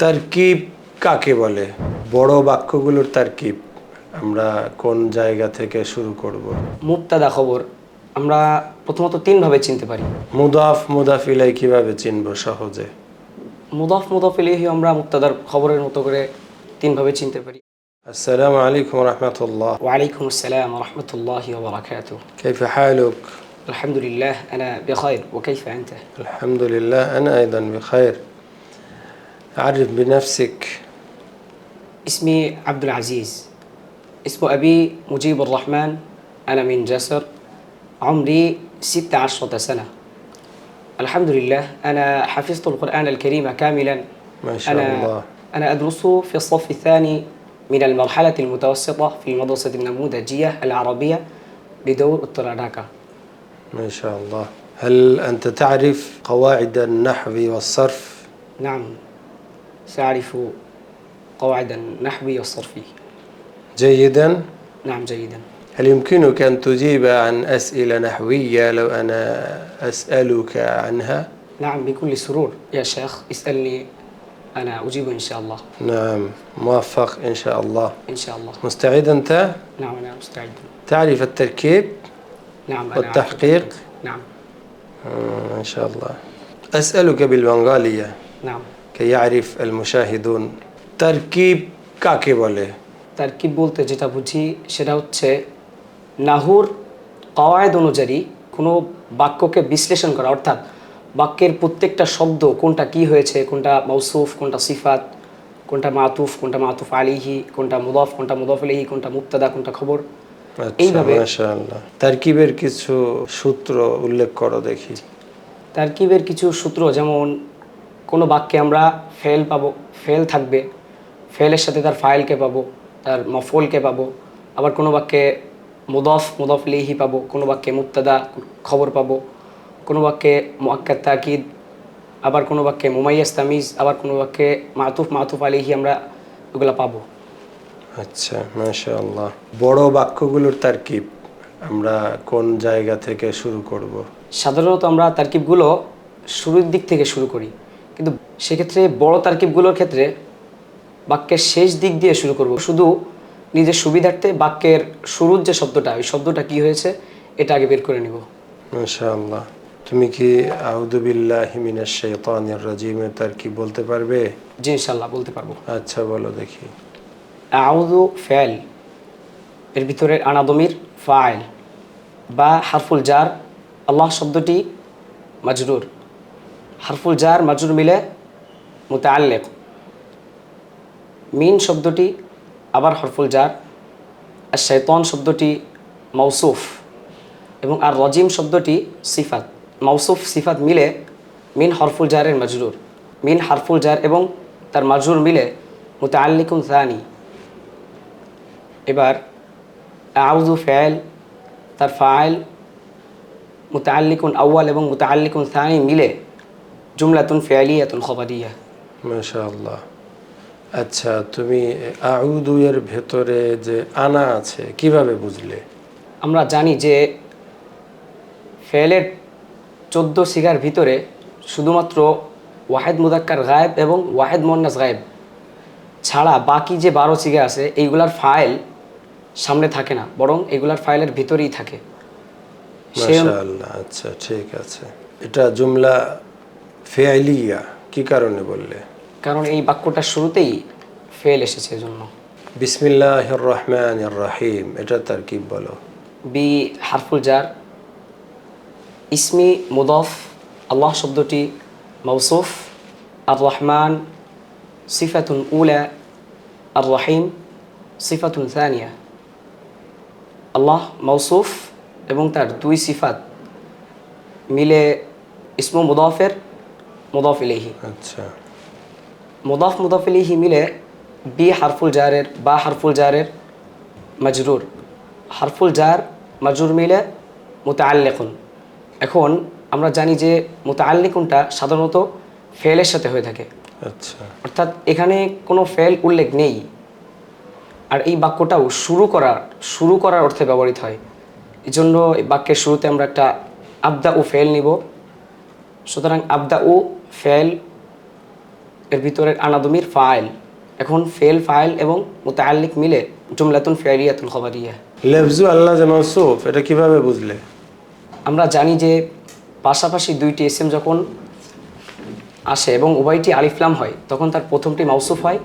তারকিব কাকে বলে বড় বাক্যগুলোর তারকিব আমরা কোন জায়গা থেকে শুরু করব মুক্তাদা খবর আমরা প্রথমত তিনভাবে চিনতে পারি মুদাফ মুদাফ ইলাই কিভাবে চিনব সহজে মুদফ মুদফ ইলেহি আমরা মুক্তাদার খবরের মতো করে তিনভাবে চিনতে পারি আসসালামু আলাইকুম রহমতুল্লাহ ওয়ালাইকুম আসসালাম রহমতুল্লাহ ওবরাকাত كيف حالك؟ الحمد لله أنا بخير وكيف أنت؟ الحمد لله أنا أيضا بخير عرف بنفسك. اسمي عبد العزيز اسم أبي مجيب الرحمن. أنا من جسر. عمري ستة عشرة سنة. الحمد لله أنا حفظت القرآن الكريم كاملا. ما شاء أنا الله. أنا أدرس في الصف الثاني من المرحلة المتوسطة في المدرسة النموذجية العربية بدور التراداكا ما شاء الله. هل أنت تعرف قواعد النحو والصرف؟ نعم. سأعرف قواعد النحو والصرف. جيدا؟ نعم جيدا. هل يمكنك أن تجيب عن أسئلة نحوية لو أنا أسألك عنها؟ نعم بكل سرور. يا شيخ اسألني أنا أجيب إن شاء الله. نعم موفق إن شاء الله. إن شاء الله. مستعد أنت؟ نعم أنا مستعد. تعرف التركيب؟ نعم أنا والتحقيق؟ نعم. آه، إن شاء الله. أسألك بالبنغالية. نعم. কে আল মুশাহিদুন তারকিব কাকে বলে? তারকিব বলতে যেটা বুঝি সেটা হচ্ছে নাহুর কওয়ায়দ অনুযায়ী কোনো বাক্যকে বিশ্লেষণ করা অর্থাৎ বাক্যের প্রত্যেকটা শব্দ কোনটা কি হয়েছে কোনটা মৌসুফ কোনটা সিফাত কোনটা মাতুফ কোনটা মাতুফ আলিহি কোনটা মুদফ কোনটা মুদফ আলিহি কোনটা মুক্তাদা কোনটা খবর। আচ্ছা, এইভাবে তারকিবের কিছু সূত্র উল্লেখ করো দেখি। তারকিবের কিছু সূত্র যেমন কোনো বাক্যে আমরা ফেল পাবো ফেল থাকবে ফেলের সাথে তার ফাইলকে পাবো তার মফলকে পাবো আবার কোনো বাক্যে মুদফ মুদফ লিহি পাবো কোনো বাক্যে মুক্তাদা খবর পাবো কোনো বাক্যে মোয়াক্কাত তাকিদ আবার কোনো বাক্যে মুমাইয়াস তামিজ আবার কোনো বাক্যে মাতুফ মাতুফ আলিহি আমরা ওগুলো পাবো। আচ্ছা মাশাআল্লাহ। বড় বাক্যগুলোর তারকিব আমরা কোন জায়গা থেকে শুরু করব? সাধারণত আমরা তারকিবগুলো শুরুর দিক থেকে শুরু করি। কিন্তু সেক্ষেত্রে বড় তারকিবগুলোর ক্ষেত্রে বাক্যের শেষ দিক দিয়ে শুরু করব। শুধু নিজের সুবিধার্থে বাক্যের শুরুর যে শব্দটা ওই শব্দটা কি হয়েছে এটা আগে বের করে নিব। মাশাআল্লাহ। তুমি কি আউযু বিল্লাহি মিনাশ শাইতানির রাজিমের তারকিব বলতে পারবে? জি ইনশাল্লাহ বলতে পারব। আচ্ছা বলো দেখি। আউদু ফেল এর ভিতরে আনাদমির ফাইল বা হারফুল জার আল্লাহ শব্দটি মাজরুর হারফুল জার মাজরুর মিলে মুতাআল্লিক। মিন শব্দটি আবার হরফুল জার, আর শৈতন শব্দটি মৌসুফ এবং আর রজিম শব্দটি সিফাত। মৌসুফ সিফাত মিলে মিন হরফুল জারের মাজরুর। মিন হারফুল জার এবং তার মাজরুর মিলে মুতাআল্লিকুন সানি। এবার আউজু ফেল তার ফাইল মুতাআল্লিকুন আউয়াল এবং মুতাআল্লিকুন সানি মিলে জুমলাতুন ফেয়ালিয়াতুন খবরিয়া মাশাআল্লাহ আচ্ছা তুমি আউযু এর ভেতরে যে আনা আছে কীভাবে বুঝলে? আমরা জানি যে ফেলের চোদ্দ সিগার ভিতরে শুধুমাত্র ওয়াহেদ মুদাক্কার গায়েব এবং ওয়াহেদ মোন্নাস গায়েব ছাড়া বাকি যে বারো সিগা আছে এইগুলার ফাইল সামনে থাকে না বরং এগুলার ফাইলের ভিতরেই থাকে। আচ্ছা ঠিক আছে। এটা জুমলা ফেয়ালিয়া কি কারণে বললে? কারণ এই বাক্যটার শুরুতেই ফেল এসেছে এজন্য। বিসমিল্লাহির রহমানির রহিম এটা তারকিব বলো। বি হারফুল জার। ইসমি মুদফ আল্লাহ শব্দটি মৌসুফ আর রহমান সিফাতুন উলা। আর রহিম সিফাতুন সানিয়া। আল্লাহ মৌসুফ এবং তার দুই সিফাত মিলে ইসমু মুদফের মুদফ ইলেহি আচ্ছা। মুদাফ মুদাফ ইলাইহি মিলে বি হারফুল জারের বা হারফুল জারের মাজরুর। হারফুল জার মাজরুর মিলে মুতাআল্লিকুন। এখন আমরা জানি যে মুতাআল্লিকুনটা সাধারণত ফেলের সাথে হয়ে থাকে। আচ্ছা। অর্থাৎ এখানে কোনো ফেল উল্লেখ নেই। আর এই বাক্যটাও শুরু করার শুরু করার অর্থে ব্যবহৃত হয়। এই জন্য এই বাক্যের শুরুতে আমরা একটা আবদা ও ফেল নিব। সুতরাং আবদা ও ফেল এর ভিতরে আনাদমির ফাইল। এখন ফেল ফাইল এবং মুতাআল্লিক মিলে জুমলাতুন ফেরিয়াতুল খবরিয়া। লেফজু আল্লাহ যে মৌসুফ এটা কীভাবে বুঝলে? আমরা জানি যে পাশাপাশি দুইটি এসএম যখন আসে এবং উভয়টি আলিফলাম হয় তখন তার প্রথমটি মাউসুফ হয়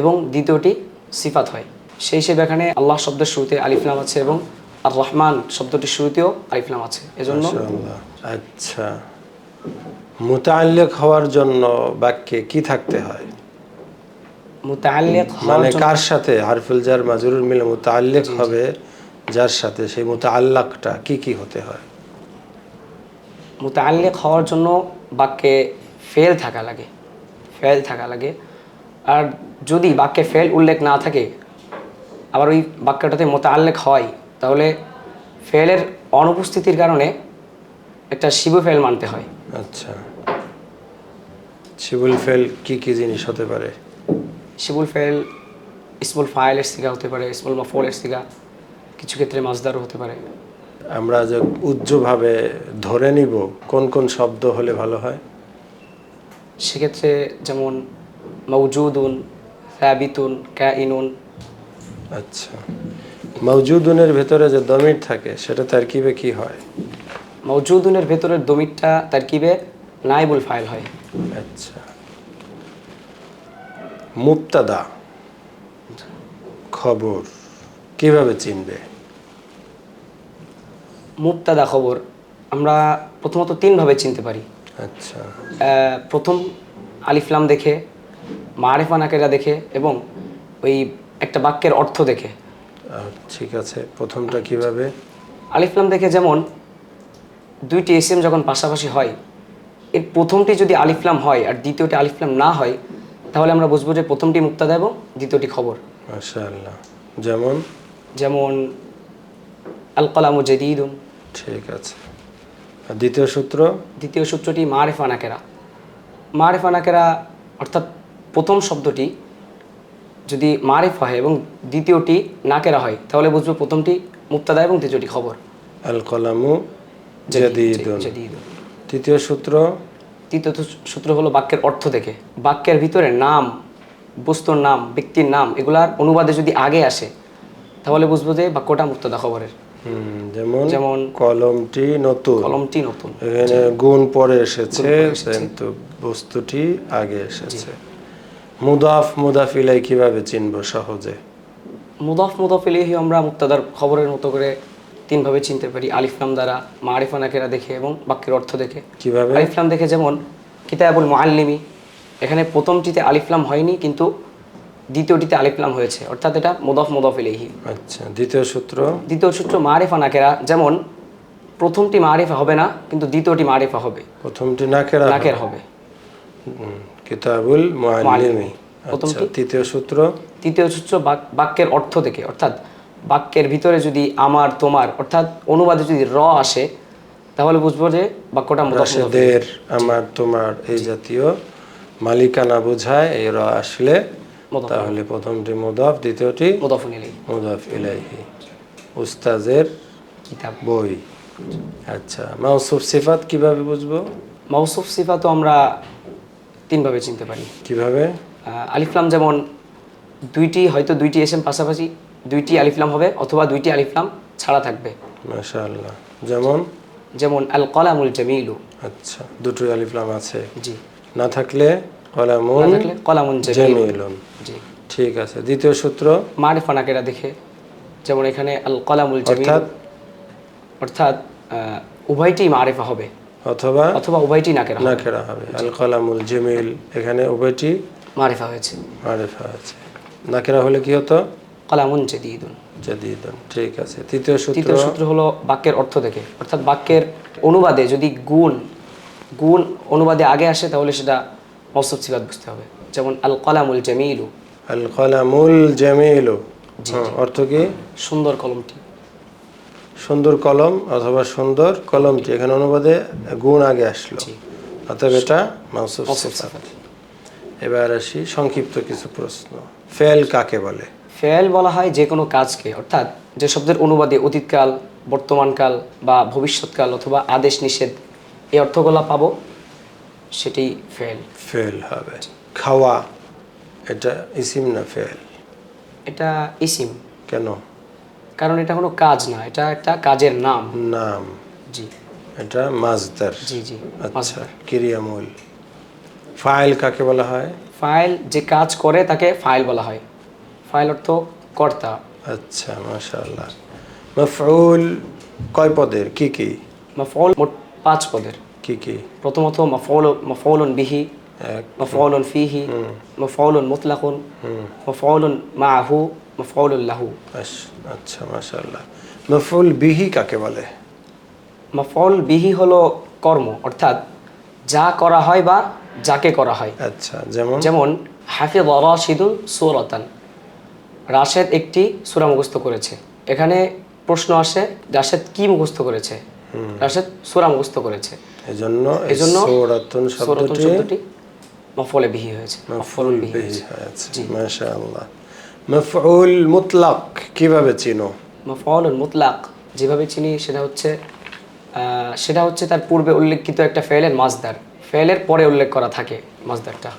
এবং দ্বিতীয়টি সিফাত হয়। সেই হিসেবে এখানে আল্লাহ শব্দের শুরুতে আলিফলাম আছে এবং আর রহমান শব্দটির শুরুতেও আলিফলাম আছে। এজন্য আচ্ছা। মুতাআল্লিক হওয়ার জন্য বাক্যে কি থাকতে হয়? মুতাআল্লিক হওয়ার মানে কার সাথে? হারফুল জার মাজরুর মিলে মুতাআল্লিক হবে যার সাথে? সেই মুতাআল্লাকটা কি কি হতে হয়? মুতাআল্লিক হওয়ার জন্য বাক্যে ফেল থাকা লাগে। ফেল থাকা লাগে। আর যদি বাক্যে ফেল উল্লেখ না থাকে আবার ওই বাক্যটাতে মোতাল্লেক হয় তাহলে ফেলের অনুপস্থিতির কারণে একটা শিবু ফেল মানতে হয়। আচ্ছা। শিবুল ফেল কি কি জিনিস হতে পারে? শিবুল ফেল ইসমুল ফাইলের সিগা হতে পারে ইসমুল মাফলের সিগা কিছু ক্ষেত্রে মাজদারও হতে পারে। আমরা যে উজ্জ্বভাবে ধরে নিব কোন কোন শব্দ হলে ভালো হয়? সেক্ষেত্রে যেমন মৌজুদুন ফ্যাবিতুন ক্যাইনুন আচ্ছা। মৌজুদুনের ভেতরে যে দমির থাকে সেটা তার কিবে কি হয়? মৌজুদুনের ভেতরের দমিরটা তারকিবে নাইবুল ফাইল হয়। আচ্ছা। মুক্তাদা খবর। কীভাবে চিনবে? মুক্তাদা খবর আমরা প্রথমত তিনভাবে চিনতে পারি। আচ্ছা। প্রথম আলিফলাম দেখে মারেফা নাকেরা দেখে এবং ওই একটা বাক্যের অর্থ দেখে। ঠিক আছে। প্রথমটা কীভাবে? আলিফলাম দেখে যেমন দুইটি এসএম যখন পাশাপাশি হয় এর প্রথমটি যদি আলিফলাম হয় আর দ্বিতীয়টি আলিফলাম না হয় তাহলে আমরা বুঝব যে প্রথমটি মুক্তাদা এবং দ্বিতীয়টি খবর। মাশাআল্লাহ। যেমন? যেমন আল কলামু জেদিদুন। ঠিক আছে। আর দ্বিতীয় সূত্র? দ্বিতীয় সূত্রটি মারেফা নাকেরা। মারেফা নাকেরা অর্থাৎ প্রথম শব্দটি যদি মারেফ হয় এবং দ্বিতীয়টি নাকেরা হয় তাহলে বুঝব প্রথমটি মুক্তাদা এবং দ্বিতীয়টি খবর। আল কলামু জাদিদুন। তৃতীয় সূত্র? তৃতীয় সূত্র হলো বাক্যের অর্থ থেকে বাক্যের ভিতরে নাম বস্তুর নাম ব্যক্তির নাম এগুলার অনুবাদে যদি আগে আসে তাহলে বুঝব যে বাক্যটা মুক্তদা খবরের। যেমন যেমন কলমটি নতুন। কলমটি নতুন। এখানে গুণ পরে এসেছে কিন্তু বস্তুটি আগে এসেছে। মুদাফ মুদাফ ইলাই কীভাবে চিনবো সহজে? মুদফ মুদফ ইলাইহি আমরা মুক্তাদার খবরের মতো করে তিনভাবে চিনতে পারি। আলিফলাম দ্বারা মারিফা নাকেরা দেখে এবং বাক্যের অর্থ দেখে। কীভাবে? আলিফলাম দেখে যেমন কিতাবুল মুআল্লিমি এখানে প্রথমটিতে আলিফলাম হয়নি কিন্তু দ্বিতীয়টিতে আলিফলাম হয়েছে। অর্থাৎ এটা মুদফ মুদফ ইলাইহি। আচ্ছা দ্বিতীয় সূত্র? দ্বিতীয় সূত্র মারিফা নাকেরা যেমন প্রথমটি মারিফা হবে না কিন্তু দ্বিতীয়টি মারিফা হবে। প্রথমটি নাকেরা নাকের হবে? কিতাবুল মুআল্লিমি। আচ্ছা প্রথমটি? তৃতীয় সূত্র? তৃতীয় সূত্র বাক- বাক্যের অর্থ থেকে অর্থাৎ বাক্যের ভিতরে যদি আমার তোমার অর্থাৎ অনুবাদে যদি র আসে তাহলে বুঝব যে বাক্যটা মুদাফ মুদাফ। রাশেদের আমার তোমার এই জাতীয় মালিকানা বোঝায় এই র আসলে মুদাফ। তাহলে প্রথমটি মুদাফ দ্বিতীয়টি মুদাফুন ইলাইহি। মুদাফ ইলাইহি। উস্তাজের কিতাব। বই। আচ্ছা মাউসুফ সিফাত কীভাবে বুঝব? মৌসুফ সিফা তো আমরা তিনভাবে চিনতে পারি। কীভাবে? আলিফলাম যেমন দুইটি হয়তো দুইটি এসএম পাশাপাশি দুইটি আলিফলাম হবে অথবা দুইটি আলিফলাম ছাড়া থাকবে। মাশাআল্লাহ। যেমন? যেমন আল কলামুল জামিলু। আচ্ছা দুটো আলিফলাম আছে। জি। না থাকলে কলামুন না থাকলে কলামুন জামিলু। জামিলুন। জি। ঠিক আছে। দ্বিতীয় সূত্র? মারিফা নাকেরা দেখে। যেমন এখানে আল কলামুল জামিল। অর্থাৎ? অর্থাৎ উভয়টি মারিফা হবে। অথবা? অথবা উভয়টি নাকেরা নাকেরা হবে। আল কলামুল জামিল এখানে উভয়টি মারিফা হয়েছে। মারিফা আছে নাকেরা হলে কি হতো? কলামুন জেদিদুন। জাদিদুন ঠিক আছে। তৃতীয় সূত্র? তৃতীয় সূত্র হলো বাক্যের অর্থ থেকে অর্থাৎ বাক্যের অনুবাদে যদি গুণ গুণ অনুবাদে আগে আসে তাহলে সেটা মৌসুফ সিফাত বুঝতে হবে। যেমন আল কলামুল জামিলু। আল কলামুল জামিলু হ্যাঁ, অর্থ কি? সুন্দর কলমটি। সুন্দর কলম অথবা সুন্দর কলমটি এখানে অনুবাদে গুণ আগে আসলো। অতএব এটা মাউসুফ এবার আসি সংক্ষিপ্ত কিছু প্রশ্ন। ফেল কাকে বলে? ফেল বলা হয় যে কোনো কাজকে অর্থাৎ যে শব্দের অনুবাদে অতীতকাল বর্তমানকাল বা ভবিষ্যৎকাল অথবা আদেশ নিষেধ এই অর্থগুলো পাবো সেটি ফেল। ফেল হবে। খাওয়া এটা ইসিম না ফেল? এটা ইসিম। কেন? কারণ এটা কোনো কাজ না এটা একটা কাজের নাম। নাম। জি। এটা মাজদার। জি জি আচ্ছা ক্রিয়ামূল। ফাইল কাকে বলা হয়? ফাইল যে কাজ করে তাকে ফাইল বলা হয়। ফাইল অর্থ কর্তা। আচ্ছা মাশাআল্লাহ। মাফউল কয় পদের? কি কি? মাফউল মোট পাঁচ পদের। কি কি? প্রথমত মাফউল মাফউলুন বিহি মাফউলুন ফিহি মাফউলুন মুতলাকুন মাফউলুন মাআহু মাফউলুন লাহু। আচ্ছা মাশাআল্লাহ। মাফউল বিহি কাকে বলে? মাফউল বিহি হলো কর্ম অর্থাৎ যা করা হয় বা যাকে করা হয়। আচ্ছা যেমন? যেমন হাফিজ রাশিদুন সুরতান। রাশেদ একটি সূরা মুখস্থ করেছে। এখানে প্রশ্ন আসে রাশেদ কি মুখস্থ করেছে? রাশেদ সূরা মুখস্থ করেছে। এজন্য এজন্য সূরাতুন শব্দটি মফলে বিহি হয়েছে। মাফউল বিহি হয়েছে। মাশাআল্লাহ। মাফউল মুতলাক কীভাবে চিনো? মফলুন মুতলাক যেভাবে চিনি সেটা হচ্ছে সেটা হচ্ছে তার পূর্বে উল্লেখিত একটা ফেলের মাজদার ফেলের পরে উল্লেখ করা থাকে মাজদারটা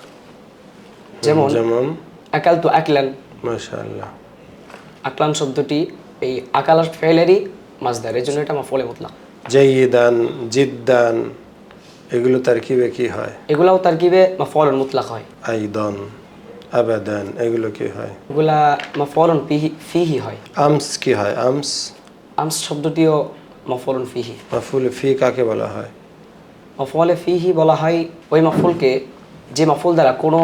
যেমন যেমন? আকাল তু আকলান মাশাআল্লাহ। আকলান শব্দটি এই আকাল ফেলেরই মাজদার এই জন্য এটা মফলে মুতলাক জাইদান জিদ্দান এগুলো তারকিবে কি হয়? এগুলাও তারকিবে মফলুন মুতলাক হয়। আইদন আবাদান এগুলো কি হয়? এগুলা মফলুন ফিহি ফিহি হয়। আমস কি হয়? আমস? আমস শব্দটিও মফলুন ফিহি। মাফুল ফি কাকে বলা হয়? মফলে ফিহি বলা হয় ওই মফলকে যে মফল দ্বারা কোনো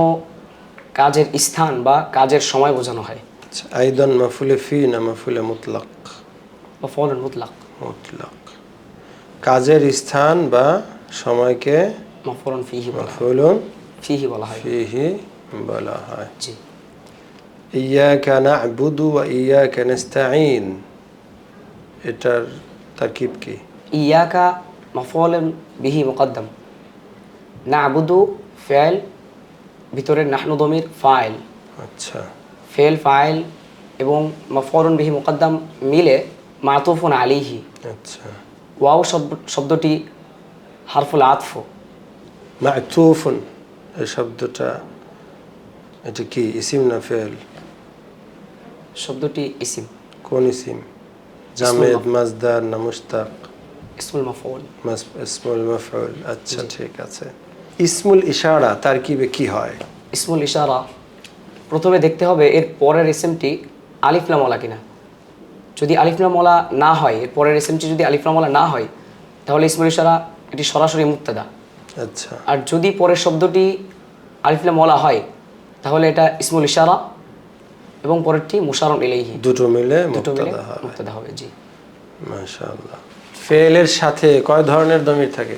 কাজের স্থান বা কাজের সময় বোঝানো হয়। আচ্ছা, আইদন মাফুলে ফি না মাফুলে মুতলাক। মফলুন মুতলাক। মুতলাক। কাজের স্থান বা সময়কে মফলুন ফিহি বলা মাফুলুন ফিহি বলা হয়। ফিহি বলা হয়। জি। ইয়াকা না'বুদু ওয়া ইয়াকা নাস্তাঈন। এটার তারকিব কি? ইয়াকা মফলুন বিহি মুকদ্দম। নাবুদু ফেল ভিতরের নাহনু দমির ফাইল। আচ্ছা। ফেল ফাইল এবং মফলুন বিহি মুকদ্দম মিলে মাতুফুন আলিহি আচ্ছা। ওয়াও শব্দ- শব্দটি হারফুল আতফ। মা'তুফুন এই শব্দটা এটা কি ইসিম না ফেল? শব্দটি ইসিম। কোন ইসিম? জামেদ মাজদার না মুশতাক ইসমুল মফউল। ইসমুল মাফউল। আচ্ছা ঠিক আছে। ইসমুল ইশারা তারকিবে কি হয়? ইসমুল ইশারা প্রথমে দেখতে হবে এর পরের এসএমটি আলিফলামলা কিনা। যদি আলিফলামলা না হয় এর পরের এসএমটি যদি আলিফলামলা না হয় তাহলে ইসমুল ইশারা এটি সরাসরি মুক্তাদা আচ্ছা। আর যদি পরের শব্দটি আলিফলামলা হয় তাহলে এটা ইসমুল ইশারা এবং পরেরটি মুশারম ইলাইহি। দুটো মিলে দুটো মিলে হবে মুক্তাদা হবে জি। মাশাআল্লাহ। ফেলের সাথে কয় ধরনের দমির থাকে?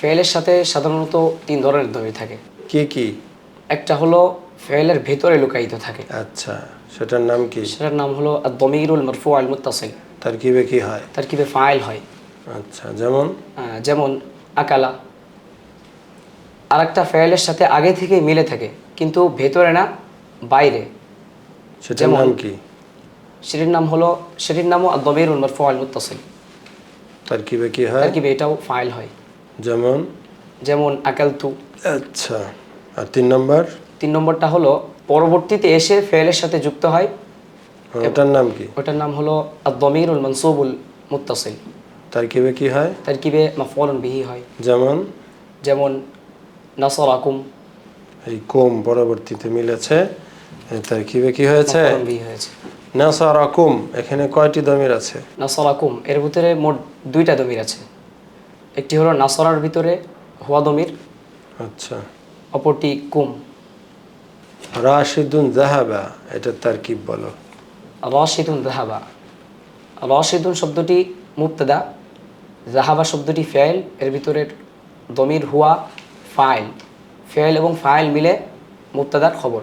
ফেলের সাথে সাধারণত তিন ধরনের দমি থাকে। কি কি? একটা হলো ফেলের ভেতরে লুকায়িত থাকে। আচ্ছা সেটার নাম কি? সেটার নাম হলো দমিরুল মরফু আল মুত্তাসিল। তারকিবে কি হয়? তার কীভাবে ফাইল হয়। আচ্ছা যেমন? যেমন আকালা। আর একটা ফেলের সাথে আগে থেকে মিলে থাকে কিন্তু ভেতরে না বাইরে। সেটার যেমন- নাম কি? সেটির নাম হলো সেটির নামও দমিরুল মরফু আল মুত্তাসিল। তারকিবে কি হয়? তার কীভাবে এটাও ফাইল হয়। যেমন? যেমন আকালতু আচ্ছা আর তিন নম্বর? তিন নম্বরটা হলো পরবর্তীতে এসে ফেলের সাথে যুক্ত হয়। ওটার নাম কি? ওটার নাম হলো দমিরুল মনসুবুল মুত্তাসিল। তারকিবে কি হয়? তার কিবে মাফলন বিহি হয়। যেমন? যেমন নাসর আকুম এই কোম পরবর্তীতে মিলেছে। তারকিবে কি হয়েছে? হয়েছে। নাসারাকুম এখানে কয়টি দমির আছে? নাসর আকুম এর ভিতরে মোট দুইটা দমির আছে। একটি হলো নাসরার ভিতরে হুয়া দমির আচ্ছা। অপরটি কুম। রাশিদুন জাহাবা এটা তারকিব বলো? রশিদুন জাহাবা রশিদুন শব্দটি মুক্তদা জাহাবা শব্দটি ফেল এর ভিতরে দমির হুয়া ফাইল। ফেল এবং ফাইল মিলে মুক্তদার খবর।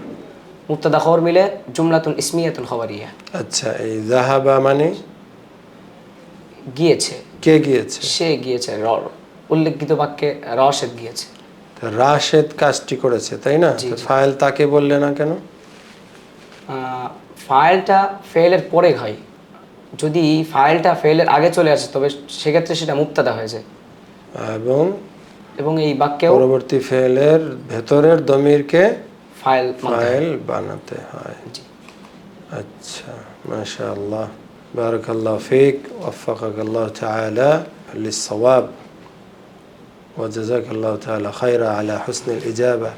মুক্তদা খবর মিলে জুমলাতুন ইসমিয়াতুন খবরিয়া। আচ্ছা এই জাহাবা মানে? গিয়েছে। কে গিয়েছে? সে গিয়েছে র উল্লেখিত বাক্যে রশেদ গিয়েছে। রাশেদ কাজটি করেছে তাই না? ফাইল তাকে বললে না কেন? ফাইলটা ফেলের পরে হয়। যদি ফাইলটা ফেলের আগে চলে আসে তবে সেক্ষেত্রে সেটা মুক্তাদা হয়ে যায়। এবং এবং এই বাক্যে পরবর্তী ফেলের ভেতরের দমিরকে ফাইল ফাইল বানাতে হয়। আচ্ছা মাশাআল্লাহ। بارك الله فيك وفقك الله تعالى للصواب وجزاك الله تعالى خيرا على حسن الإجابة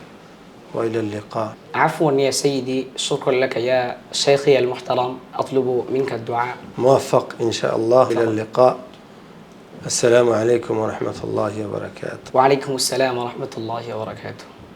وإلى اللقاء. عفوا يا سيدي شكرا لك يا شيخي المحترم أطلب منك الدعاء. موفق إن شاء الله طبعا. إلى اللقاء. السلام عليكم ورحمة الله وبركاته. وعليكم السلام ورحمة الله وبركاته.